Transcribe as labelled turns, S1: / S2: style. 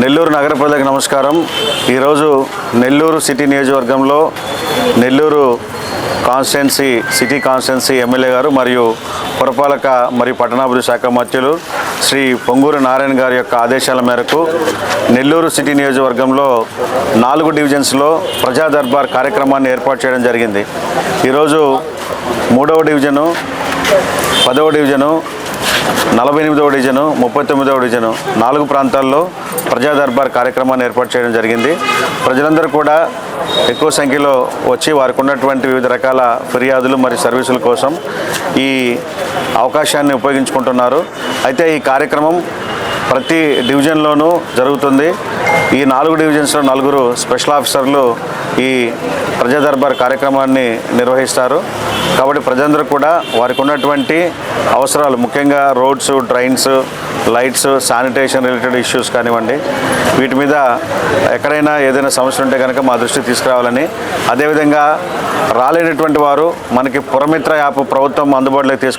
S1: నెల్లూరు నగర ప్రజలకు నమస్కారం. ఈరోజు నెల్లూరు సిటీ నియోజకవర్గంలో Nellore constituency city constituency MLA గారు మరియు పురపాలక మరియు పట్టణాభివృద్ధి శాఖ మంత్రులు శ్రీ పొంగూరు నారాయణ గారి యొక్క ఆదేశాల మేరకు నెల్లూరు సిటీ నియోజకవర్గంలో నాలుగు డివిజన్స్లో ప్రజా దర్బార్ కార్యక్రమాన్ని ఏర్పాటు చేయడం జరిగింది. ఈరోజు మూడవ డివిజను పదవ డివిజను నలభై ఎనిమిదవ డివిజను ముప్పై తొమ్మిదవ డివిజను నాలుగు ప్రాంతాల్లో ప్రజా దర్బార్ కార్యక్రమాన్ని ఏర్పాటు చేయడం జరిగింది. ప్రజలందరూ కూడా ఎక్కువ సంఖ్యలో వచ్చి వారికి ఉన్నటువంటి వివిధ రకాల ఫిర్యాదులు మరియు సర్వీసుల కోసం ఈ అవకాశాన్ని ఉపయోగించుకుంటున్నారు. అయితే ఈ కార్యక్రమం ప్రతి డివిజన్లోనూ జరుగుతుంది. ఈ నాలుగు డివిజన్స్లో నలుగురు స్పెషల్ ఆఫీసర్లు ఈ ప్రజా దర్బార్ కార్యక్రమాన్ని నిర్వహిస్తారు. కాబట్టి ప్రజలందరూ కూడా వారికి ఉన్నటువంటి అవసరాలు ముఖ్యంగా roads drains lights sanitation related issues కానివ్వండి వీటి మీద ఎక్కడైనా ఏదైనా సమస్య ఉంటే కనుక మా దృష్టికి తీసుకురావాలని. అదేవిధంగా రాలేనటువంటి వారు మనకి పురమిత్ర యాప్ ప్రభుత్వం అందుబాటులోకి తీసుకు